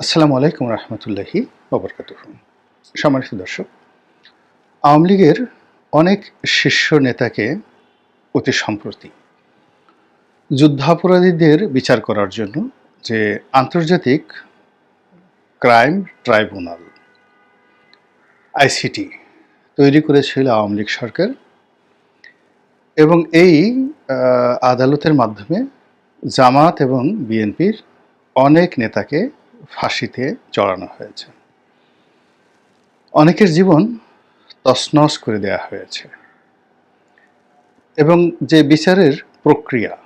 আসসালামু আলাইকুম রহমতুল্লাহি ওবরকাত সম্মানিত দর্শক, আওয়ামী লীগের অনেক শীর্ষ নেতাকে অতি সম্প্রতি যুদ্ধাপরাধীদের বিচার করার জন্য যে আন্তর্জাতিক ক্রাইম ট্রাইব্যুনাল, আইসিটি তৈরি করেছিল আওয়ামী লীগ সরকার এবং এই আদালতের মাধ্যমে জামাত এবং বিএনপির অনেক নেতাকে ফাঁসিতে চড়ানো হয়েছে। অনেকের জীবন তছনছ করে দেয়া হয়েছে। এবং যে বিচারের প্রক্রিয়া,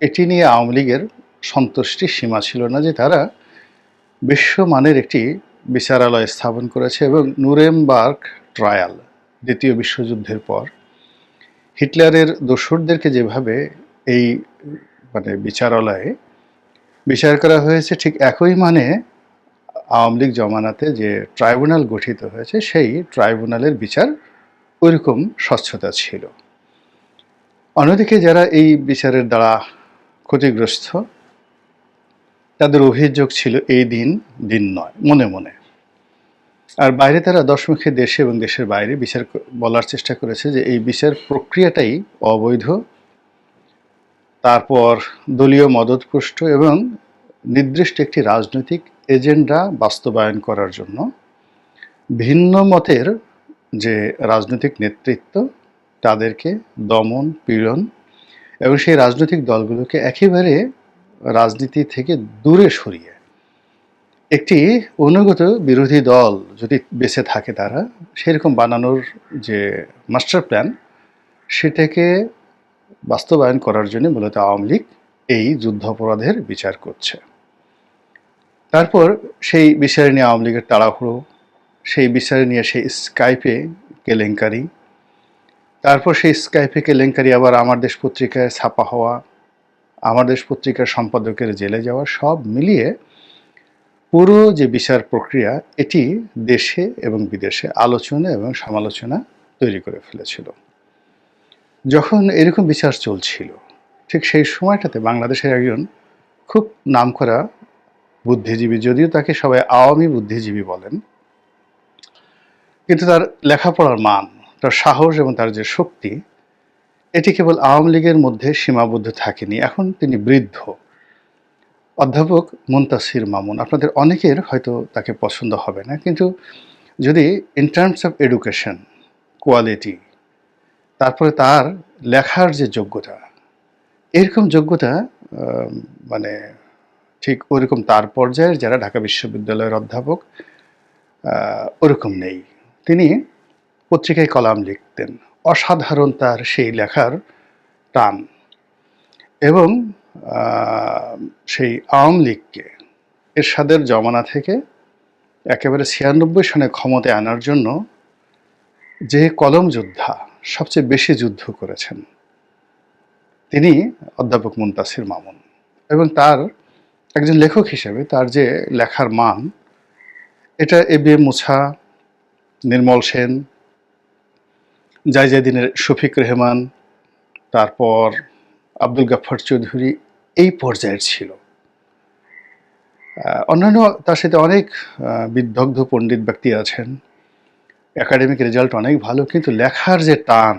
এটি নিয়ে আওয়ামী লীগের সন্তুষ্টির সীমা ছিল না যে তারা বিশ্বমানের একটি বিচারালয় স্থাপন করেছে এবং নুরেমবার্গ ট্রায়াল, দ্বিতীয় বিশ্বযুদ্ধের পর হিটলারের দোসরদেরকে যেভাবে এই মানে বিচারালয়ে বিচার করা হয়েছে ঠিক একই মানে আওয়ামী লীগ জমানাতে যে ট্রাইব্যুনাল গঠিত হয়েছে, সেই ট্রাইব্যুনালের বিচার ওইরকম স্বচ্ছতা ছিল। অন্যদিকে যারা এই বিচারের দ্বারা ক্ষতিগ্রস্ত, তাদের অভিযোগ ছিল এই দিন দিন নয়, মনে মনে। আর বাইরে তারা দশমুখী দেশে এবং দেশের বাইরে বিচার বলার চেষ্টা করেছে যে এই বিচার প্রক্রিয়াটাই অবৈধ। তারপর দলীয় মদতপুষ্ট এবং নির্দিষ্ট একটি রাজনৈতিক এজেন্ডা বাস্তবায়ন করার জন্য ভিন্ন মতের যে রাজনৈতিক নেতৃত্ব, তাদেরকে দমন, পীড়ন এবং সেই রাজনৈতিক দলগুলোকে একেবারে রাজনীতি থেকে দূরে সরিয়ে একটি অনুগত বিরোধী দল যদি বেঁচে থাকে তারা, সেরকম বানানোর যে মাস্টার প্ল্যান সেটাকে বাস্তবায়ন করার জন্য মূলত আওয়ামী লীগ এই যুদ্ধাপরাধের বিচার করছে। তারপর সেই বিষয় নিয়ে আওয়ামী লীগের তাড়াহুড়ো, সেই বিষয় নিয়ে সেই স্কাইপে কেলেঙ্কারি, তারপর সেই স্কাইপে কেলেঙ্কারি আবার আমার দেশ পত্রিকায় ছাপা হওয়া, আমার দেশ পত্রিকার সম্পাদকের জেলে যাওয়া, সব মিলিয়ে পুরো যে বিচার প্রক্রিয়া, এটি দেশে এবং বিদেশে আলোচনা এবং সমালোচনা তৈরি করে ফেলেছিল। যখন এরকম বিচার চলছিল, ঠিক সেই সময়টাতে বাংলাদেশের একজন খুব নামকরা বুদ্ধিজীবী যদিও তাকে সবাই আওয়ামী বুদ্ধিজীবী বলেন, কিন্তু তার লেখাপড়ার মান, তার সাহস এবং তার যে শক্তি, এটি কেবল আওয়ামী লীগের মধ্যে সীমাবদ্ধ থাকেনি। এখন তিনি বৃদ্ধ। অধ্যাপক মুন্তাসির মামুন, আপনাদের অনেকের হয়তো তাকে পছন্দ হবে না, কিন্তু যদি in terms of education quality তারপরে তার লেখার যে যোগ্যতা, এরকম যোগ্যতা মানে ঠিক ওরকম তার পর্যায়ের যারা ঢাকা বিশ্ববিদ্যালয়ের অধ্যাপক ওরকম নেই। তিনি পত্রিকায় কলাম লিখতেন। অসাধারণ তার সেই লেখার টান এবং সেই আওয়ামী লীগকে এরশাদের জমানা থেকে একেবারে ছিয়ানব্বই সনে ক্ষমতায় আনার জন্য যে কলম যোদ্ধা সবচেয়ে বেশি যুদ্ধ করেছেন, তিনি অধ্যাপক মুন্তাসির মামুন এবং তার একজন লেখক হিসেবে তার যে লেখার মান, এটা A B M Musa, Nirmal Sen জায়জাদিনের Shafiq Rehman, তারপর আব্দুল গাফফার চৌধুরী এই পর্যায়ের ছিল। অন্যান্য তার সাথে অনেক বিদগ্ধ পণ্ডিত ব্যক্তি আছেন। একাডেমিক রেজাল্ট অনেক ভালো, কিন্তু লেখার যে টান,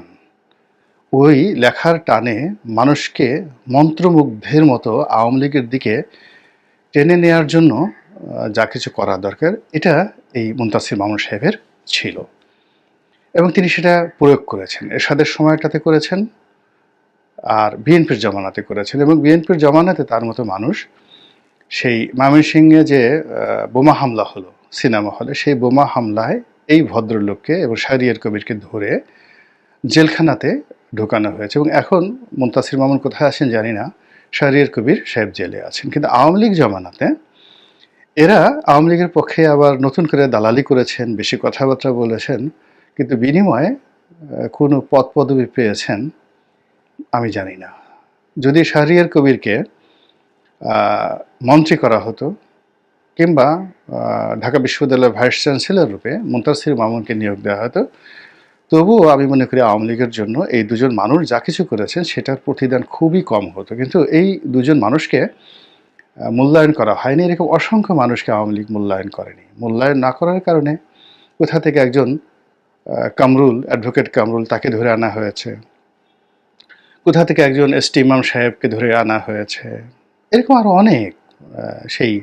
ওই লেখার টানে মানুষকে মন্ত্রমুগ্ধের মতো আওয়ামী লীগের দিকে টেনে নেয়ার জন্য যা কিছু করা দরকার, এটা এই মুন্তাসির মামুন সাহেবের ছিল। এবং তিনি সেটা প্রয়োগ করেছেন। এরশাদের সময়টাতে করেছেন, আর বিএনপির জমানাতে করেছেন। এবং বিএনপির জমানাতে তার মতো মানুষ, সেই ময়মনসিংহে যে বোমা হামলা হলো, সিনেমা হলে, সেই বোমা হামলায় এই ভদ্রলোককে এবং শাহরিয়ার কবিরকে ধরে জেলখানাতে ঢোকানো হয়েছে। এবং এখন মুন্তাসির মামুন কোথায় আছেন জানি না। শাহরিয়ার কবির সাহেব জেলে আছেন। কিন্তু আওয়ামী লীগ জমানাতে এরা আওয়ামী লীগের পক্ষে আবার নতুন করে দালালি করেছেন, বেশি কথাবার্তা বলেছেন, কিন্তু বিনিময়ে কোনো পদ পদবি পেয়েছেন, আমি জানি না। যদি শাহরিয়ার কবিরকে মন্ত্রী করা হতো, কিংবা ঢাকা বিশ্ববিদ্যালয়ের ভাইস চ্যান্সেলর রূপে মুন্তাসির মামুনকে নিয়োগ দেওয়া হতো তবুও আমি মনে করি আওয়ামী লীগের জন্য এই দুজন মানুষ যা কিছু করেছেন সেটার প্রতিদান খুবই কম হতো। কিন্তু এই দুজন মানুষকে মূল্যায়ন করা হয়নি। এরকম অসংখ্য মানুষকে আওয়ামী লীগ মূল্যায়ন করেনি। মূল্যায়ন না করার কারণে কোথা থেকে একজন কামরুল অ্যাডভোকেট কামরুল তাকে ধরে আনা হয়েছে? কোথা থেকে একজন এস টি ইমাম সাহেবকে ধরে আনা হয়েছে? এরকম আরও অনেক সেই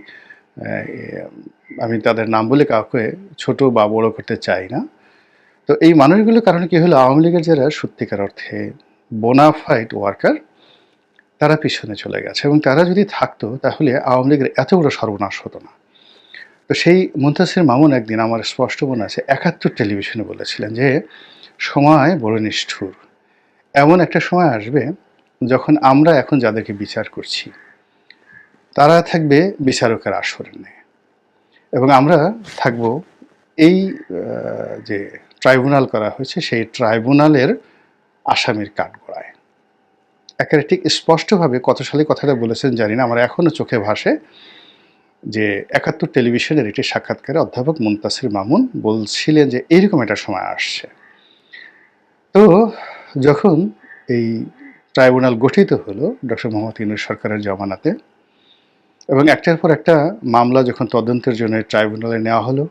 আমি তাদের নাম বলে কাউকে ছোট বা বড় করতে চাই না। তো এই মানুষগুলোর কারণে কি হলো? আওয়ামী লীগের যারা সত্যিকার অর্থে বোনাফাইড ওয়ার্কার তারা পিছনে চলে গেছে এবং তারা যদি থাকতো, তাহলে আওয়ামী লীগের এত বড় সর্বনাশ হতো না। তো সেই মুন্তাসির মামুন একদিন আমার স্পষ্ট মনে আছে, একাত্তর টেলিভিশনে বলেছিলেন যে, সময় বড় নিষ্ঠুর। এমন একটা সময় আসবে যখন আমরা এখন যাদেরকে বিচার করছি, তারা থাকবে বিচারকের আসরে। এবং আমরা থাকব এই যে ট্রাইব্যুনাল করা হয়েছে, সেই ট্রাইব্যুনালের আসামির কাঠগড়ায়। একেবারে ঠিক স্পষ্টভাবে কত সালে কথাটা বলেছেন জানি না, আমার এখনও চোখে ভাসে যে একাত্তর টেলিভিশনের একটি সাক্ষাৎকারে অধ্যাপক মুন্তাসির মামুন বলছিলেন যে এইরকম একটা সময় আসছে। তো যখন এই ট্রাইব্যুনাল গঠিত হলো ডক্টর মোহাম্মদ ইনুর সরকারের জমানাতে এবং একটার পর একটা মামলা যখন তদন্তের জন্য ট্রাইব্যুনালে নেওয়া হলো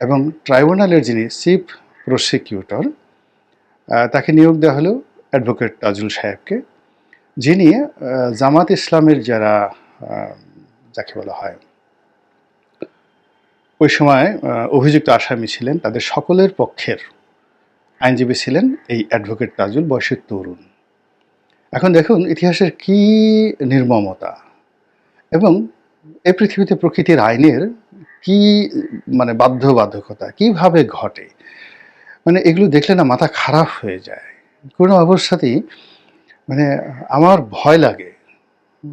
এবং ট্রাইব্যুনালের যিনি চিফ প্রসিকিউটর তাকে নিয়োগ দেওয়া হলো অ্যাডভোকেট তাজুল সাহেবকে, যিনি জামাত ইসলামের যারা যাকে বলা হয়, ওই সময় অভিযুক্ত আসামি ছিলেন, তাদের সকলের পক্ষের আইনজীবী ছিলেন এই অ্যাডভোকেট তাজুল বয়সের তরুণ। এখন দেখুন ইতিহাসের কি নির্মমতা এবং এই পৃথিবীতে প্রকৃতির আইনের কি মানে বাধ্যবাধকতা, কীভাবে ঘটে? মানে এগুলো দেখলে না মাথা খারাপ হয়ে যায়। কোনো অবস্থাতেই মানে আমার ভয় লাগে।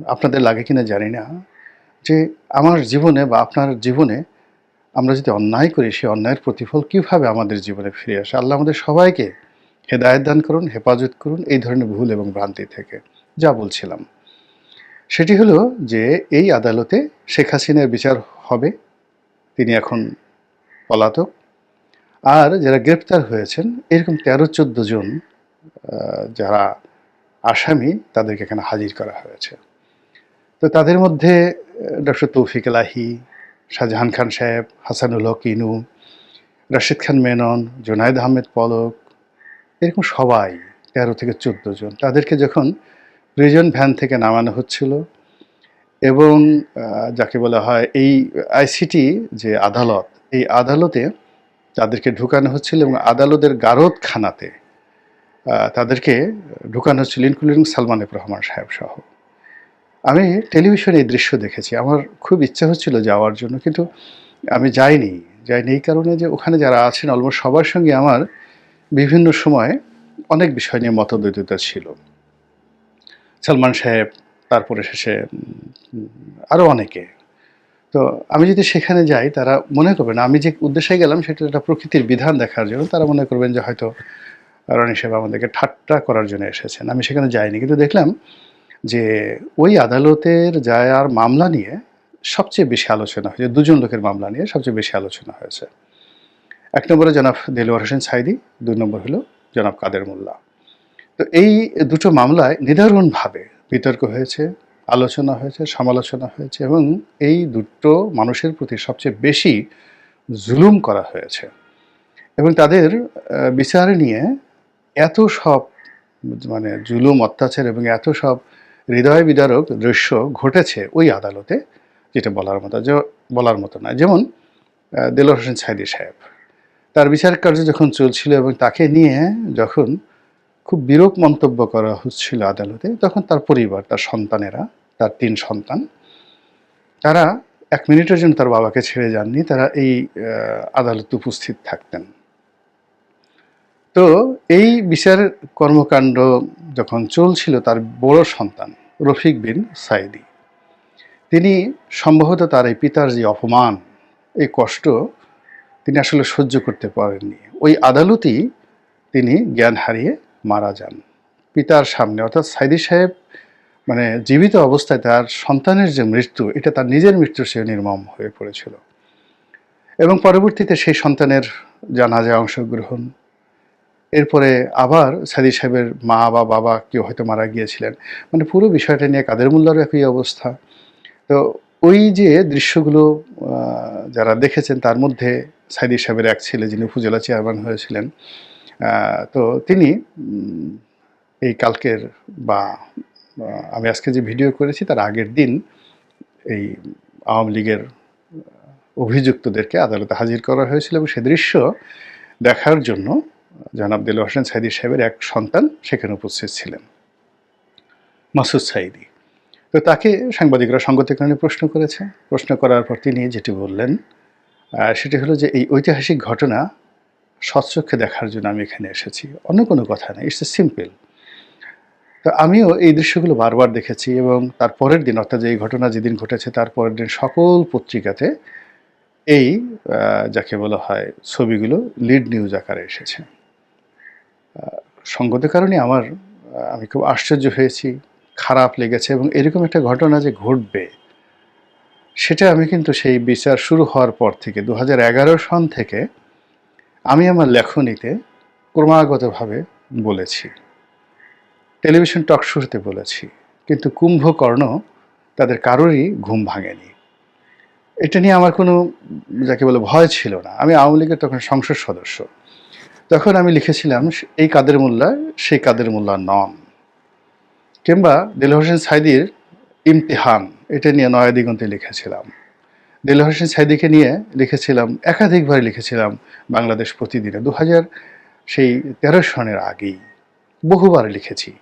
আপনাদের লাগে কিনা জানি না। যে আমার জীবনে বা আপনার জীবনে আমরা যদি অন্যায় করি সেই অন্যায়ের প্রতিফল কীভাবে আমাদের জীবনে ফিরে আসে? আল্লাহ আমাদের সবাইকে হেদায়ত দান করুন, হেফাজত করুন, এই ধরনের ভুল এবং ভ্রান্তি থেকে। যা বলছিলাম। সেটি হলো যে এই আদালতে শেখ হাসিনার বিচার হবে। তিনি এখন পলাতক। আর যারা গ্রেপ্তার হয়েছেন, এরকম তেরো চোদ্দ জন যারা আসামি, তাদেরকে এখানে হাজির করা হয়েছে। তো তাদের মধ্যে ডক্টর তৌফিক এলাহি, শাহজাহান খান সাহেব, হাসানুল হক ইনু, রাশিদ খান মেনন, জোনায়েদ আহমেদ পলক, এরকম সবাই, তেরো থেকে চোদ্দ জন। তাদেরকে যখন প্রিজন ভ্যান থেকে নামানো হচ্ছিল এবং যাকে বলা হয় এই আইসিটি যে আদালত, এই আদালতে তাদেরকে ঢুকানো হচ্ছিল এবং আদালতের গারদ খানাতে তাদেরকে ঢুকানো হচ্ছিল ইনক্লুডিং সালমান রহমান সাহেব সহ। আমি টেলিভিশনে এই দৃশ্য দেখেছি। আমার খুব ইচ্ছা হচ্ছিল যাওয়ার জন্য, কিন্তু আমি যাইনি। যাইনি এই কারণে যে ওখানে যারা আছেন, অলমোস্ট সবার সঙ্গে আমার বিভিন্ন সময় অনেক বিষয় নিয়ে মতদ্বৈততা ছিল। সালমান সাহেব, তারপরে শেষে আরও অনেকে। তো আমি যদি সেখানে যাই, তারা মনে করবেন আমি যে উদ্দেশ্যে গেলাম, সেটা একটা প্রকৃতির বিধান দেখার জন্য। তারা মনে করবেন যে হয়তো রনি সাহেব আমাদেরকে ঠাট্টা করার জন্য এসেছেন। আমি সেখানে যাইনি। কিন্তু দেখলাম যে ওই আদালতের যার মামলা নিয়ে সবচেয়ে বেশি আলোচনা হয়েছে, দুজন লোকের মামলা নিয়ে সবচেয়ে বেশি আলোচনা হয়েছে। এক নম্বরে জনাব দেলোয়ার হোসেন সাইদি, দুই নম্বর হলো জনাব কাদের মোল্লা। তো এই দুটো মামলায় নিদারুণভাবে বিতর্ক হয়েছে আলোচনা হয়েছে সমালোচনা হয়েছে এবং এই দুটো মানুষের প্রতি সবচেয়ে বেশি জুলুম করা হয়েছে। এবং তাদের বিচার নিয়ে এত সব মানে জুলুম অত্যাচার এবং এত সব হৃদয় বিদারক দৃশ্য ঘটেছে ওই আদালতে যেটা বলার মতো যে বলার মতো না যেমন আহ, দেলোয়ার হোসেন সাইদি সাহেব তার বিচার কার্য যখন চলছিল এবং তাকে নিয়ে যখন খুব বিরূপ মন্তব্য করা হচ্ছিল আদালতে। তখন তার পরিবার, তার সন্তানেরা, তার তিন সন্তান, তারা এক মিনিটের জন্য তার বাবাকে ছেড়ে যাননি। তারা এই আদালতে উপস্থিত থাকতেন। তো এই বিচার কর্মকাণ্ড যখন চলছিল, তার বড় সন্তান রফিক বিন সাইদি, তিনি সম্ভবত তার এই পিতার যে অপমান, এই কষ্ট তিনি আসলে সহ্য করতে পারেননি। ওই আদালতই তিনি জ্ঞান হারিয়ে মারা যান। পিতার সামনে, অর্থাৎ সাইদি সাহেব মানে জীবিত অবস্থায় তার সন্তানের যে মৃত্যু, এটা তার নিজের মৃত্যুর সে নির্মম হয়ে পড়েছিল। এবং পরবর্তীতে সেই সন্তানের জানাজায় অংশগ্রহণ। এরপরে আবার সাদি সাহেবের মা বা বাবা কেউ হয়তো মারা গিয়েছিলেন। মানে পুরো বিষয়টা নিয়ে কাদের মোল্লারও একই অবস্থা। তো ওই যে দৃশ্যগুলো যারা দেখেছেন, তার মধ্যে সাইদি সাহেবের এক ছেলে, যিনি উপজেলা চেয়ারম্যান হয়েছিলেন তো তিনি এই কালকের বা আমি আজকে যে ভিডিও করেছি তার আগের দিন এই আওয়ামী লীগের অভিযুক্তদেরকে আদালতে হাজির করা হয়েছিল এবং সে দৃশ্য দেখার জন্য জনাব দিল হোসেন সাইদি সাহেবের এক সন্তান সেখানে উপস্থিত ছিলেন, মাসুদ সাইদি। তো তাকে সাংবাদিকরা সঙ্গতের কারণে প্রশ্ন করেছে। প্রশ্ন করার পর তিনি যেটি বললেন সেটি হলো যে এই ঐতিহাসিক ঘটনা সচক্ষে দেখার জন্য আমি এখানে এসেছি। অন্য কোনো কথা নেই ইটস এ সিম্পল তো আমিও এই দৃশ্যগুলো বারবার দেখেছি এবং তার পরের দিন, অর্থাৎ এই ঘটনা যেদিন ঘটেছে, তার পরের দিন সকল পত্রিকাতে এই যাকে বলা হয়, ছবিগুলো লিড নিউজ আকারে এসেছে। সঙ্গত কারণে আমার আমি খুব আশ্চর্য হয়েছি, খারাপ লেগেছে এবং এরকম একটা ঘটনা যে ঘটবে, সেটা আমি কিন্তু সেই বিচার শুরু হওয়ার পর থেকে, দু হাজার এগারো সন থেকে আমি আমার লেখনীতে ক্রমাগতভাবে বলেছি। টেলিভিশন টক শুরুতে বলেছি, কিন্তু কুম্ভকর্ণ তাদের কারোরই ঘুম ভাঙেনি। এটা নিয়ে আমার কোনো, যাকে বলে ভয় ছিল না। আমি আওয়ামী লীগের তখন সংসদ সদস্য। তখন আমি লিখেছিলাম, এই কাদের মোল্লা, সেই কাদের মোল্লা নন কিংবা দিল হোসেন সাইদির ইমতিহান, এটা নিয়ে নয়া দিগন্তে লিখেছিলাম। দিল হোসেন সাইদিকে নিয়ে লিখেছিলাম, একাধিকবার লিখেছিলাম বাংলাদেশ প্রতিদিনে। দু হাজার সেই তেরো সনের আগেই বহুবার লিখেছি।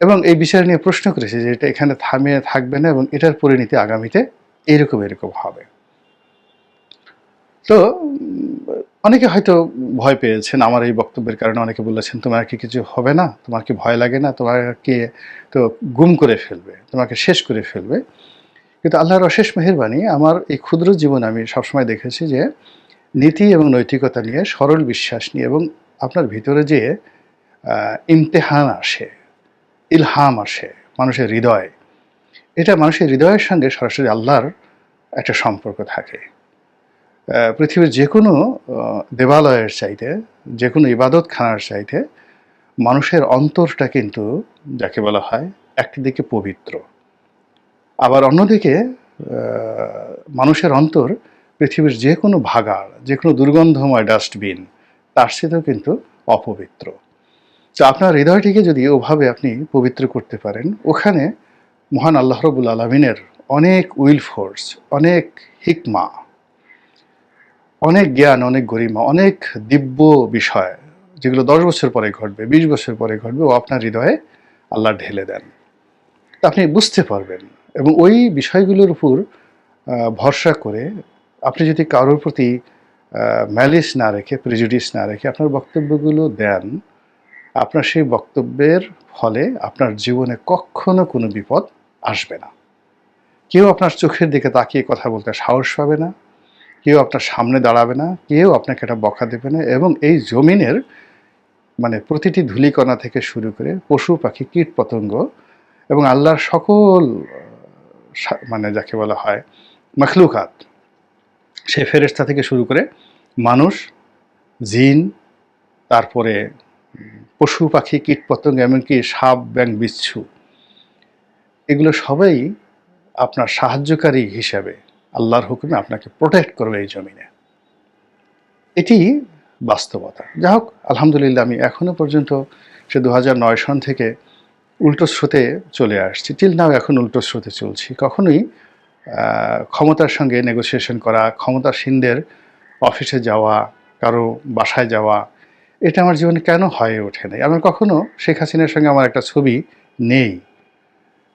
এবং এই বিষয় নিয়ে প্রশ্ন করেছি যে এটা এখানে থামিয়ে থাকবে না এবং এটার পরিণতি আগামীতে এরকম এরকম হবে। তো, অনেকে হয়তো ভয় পেয়েছেন আমার এই বক্তব্যের কারণে। অনেকে বলেছেন, তোমার কি কিছু হবে না? তোমার কি ভয় লাগে না? তোমাকে তো গুম করে ফেলবে? তোমাকে শেষ করে ফেলবে? কিন্তু আল্লাহর অশেষ মেহেরবানি, আমার এই ক্ষুদ্র জীবন আমি সবসময় দেখেছি যে, নীতি এবং নৈতিকতা নিয়ে সরল বিশ্বাস নিয়ে এবং আপনার ভিতরে যে ইমতেহান আসে, ইলহাম আসে মানুষের হৃদয়, এটা মানুষের হৃদয়ের সঙ্গে সরাসরি আল্লাহর একটা সম্পর্ক থাকে। পৃথিবীর যে কোনো দেবালয়ের চাইতে যে কোনো ইবাদত খানার চাইতে মানুষের অন্তরটা কিন্তু, যাকে বলা হয়, একটি দিকে পবিত্র। আবার অন্যদিকে মানুষের অন্তর পৃথিবীর যে কোনো ভাগাড়, যে কোনো দুর্গন্ধময় ডাস্টবিন, তার সাথেও কিন্তু অপবিত্র। তো আপনার হৃদয়টিকে যদি ওভাবে আপনি পবিত্র করতে পারেন, ওখানে মহান আল্লাহ রবুল আলমিনের অনেক উইল ফোর্স, অনেক হিকমা, অনেক জ্ঞান, অনেক গরিমা, অনেক দিব্য বিষয়, যেগুলো দশ বছর পরে ঘটবে, বিশ বছর পরে ঘটবে, ও আপনার হৃদয়ে আল্লাহ ঢেলে দেন। আপনি বুঝতে পারবেন। এবং ওই বিষয়গুলোর উপর ভরসা করে আপনি যদি কারোর প্রতি ম্যালিস না রেখে প্রেজুডিস না রেখে আপনার বক্তব্যগুলো দেন, আপনার সেই বক্তব্যের ফলে আপনার জীবনে কখনো কোনো বিপদ আসবে না। কেউ আপনার চোখের দিকে তাকিয়ে কথা বলতে সাহস পাবে না, কেউ আপনার সামনে দাঁড়াবে না, কেউ আপনাকে একটা বকা দেবে না এবং এই জমিনের মানে প্রতিটি ধূলিকণা থেকে শুরু করে পশু পাখি কীট পতঙ্গ এবং আল্লাহর সকল মানে যাকে বলা হয় মখলুকাত। সে ফেরেস্তা থেকে শুরু করে মানুষ, জিন, তারপরে পশু পাখি কীট পতঙ্গ এমনকি সাপ ব্যাং বিচ্ছু, এগুলো সবাই আপনার সাহায্যকারী হিসাবে আল্লাহর হুকুমে আপনাকে প্রোটেক্ট করবে এই জমিনে। এটি বাস্তবতা। যাই হোক আলহামদুলিল্লাহ, আমি এখনও পর্যন্ত সে দু সন থেকে উল্টো স্রোতে চলে আসছি। টিল নাও এখন উল্টো স্রোতে চলছি। কখনোই ক্ষমতার সঙ্গে নেগোসিয়েশন করা ক্ষমতাসীনদের অফিসে যাওয়া, কারও বাসায় যাওয়া, এটা আমার জীবনে কেন হয়ে ওঠে নাই? আমার কখনো শেখ হাসিনার সঙ্গে আমার একটা ছবি নেই।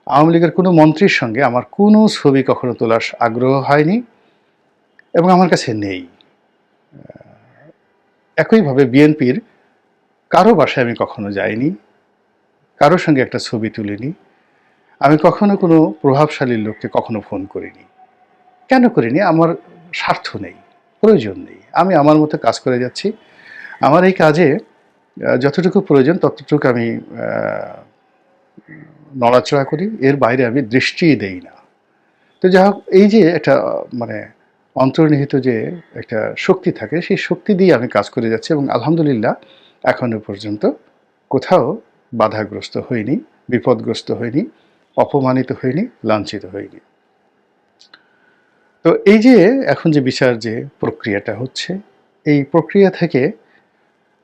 আওয়ামী লীগের কোনো মন্ত্রীর সঙ্গে আমার কোনো ছবি কখনো তোলার আগ্রহ হয়নি এবং আমার কাছে নেই। একইভাবে বিএনপির কারও বাসায় আমি কখনো যাইনি। কারোর সঙ্গে একটা ছবি তুলিনি। আমি কখনো কোনো প্রভাবশালী লোককে কখনো ফোন করিনি। কেন করিনি? আমার স্বার্থ নেই, প্রয়োজন নেই। আমি আমার মতো কাজ করে যাচ্ছি। আমার এই কাজে যতটুকু প্রয়োজন ততটুকু আমি নড়াচড়া করি। এর বাইরে আমি দৃষ্টি দেই না। তো যাই হোক, এই যে একটা মানে অন্তর্নিহিত যে একটা শক্তি থাকে, সেই শক্তি দিয়ে আমি কাজ করে যাচ্ছি এবং আলহামদুলিল্লাহ এখনও পর্যন্ত কোথাও বাধাগ্রস্ত হইনি বিপদগ্রস্ত হইনি অপমানিত হইনি লাঞ্ছিত হইনি তো এই যে এখন যে বিচার যে প্রক্রিয়াটা হচ্ছে, এই প্রক্রিয়া থেকে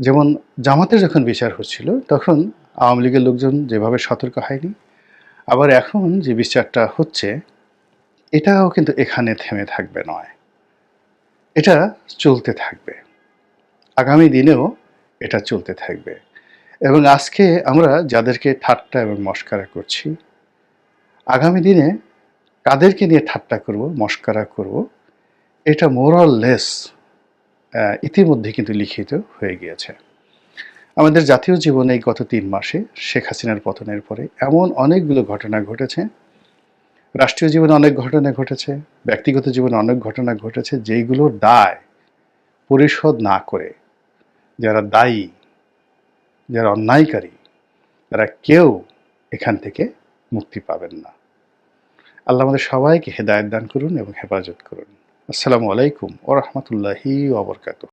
যেমন জামাতের যখন বিচার হচ্ছিল, তখন আওয়ামী লীগের লোকজন যেভাবে সতর্ক হয়নি, আবার এখন যে বিচারটা হচ্ছে, এটাও কিন্তু এখানে থেমে থাকবে নয়। এটা চলতে থাকবে। আগামী দিনেও এটা চলতে থাকবে। এবং আজকে আমরা যাদেরকে ঠাট্টা এবং মস্কারা করছি, আগামী দিনে কাদেরকে নিয়ে ঠাট্টা করব, মস্কারা করব, এটা মোরাল লেস ইতিমধ্যে কিন্তু লিখিত হয়ে গিয়েছে। আমাদের জাতীয় জীবনে গত তিন মাসে শেখ হাসিনার পতনের পরে এমন অনেকগুলো ঘটনা ঘটেছে। রাষ্ট্রীয় জীবনে অনেক ঘটনা ঘটেছে, ব্যক্তিগত জীবনে অনেক ঘটনা ঘটেছে যেইগুলোর দায় পরিশোধ না করে, যারা দায়ী যারা অন্যায়কারী, তারা কেউ এখান থেকে মুক্তি পাবেন না। আল্লাহ আমাদের সবাইকে হেদায়ত দান করুন এবং হেফাজত করুন। আসসালামু আলাইকুম ও রহমতুল্লাহি ওবরকাত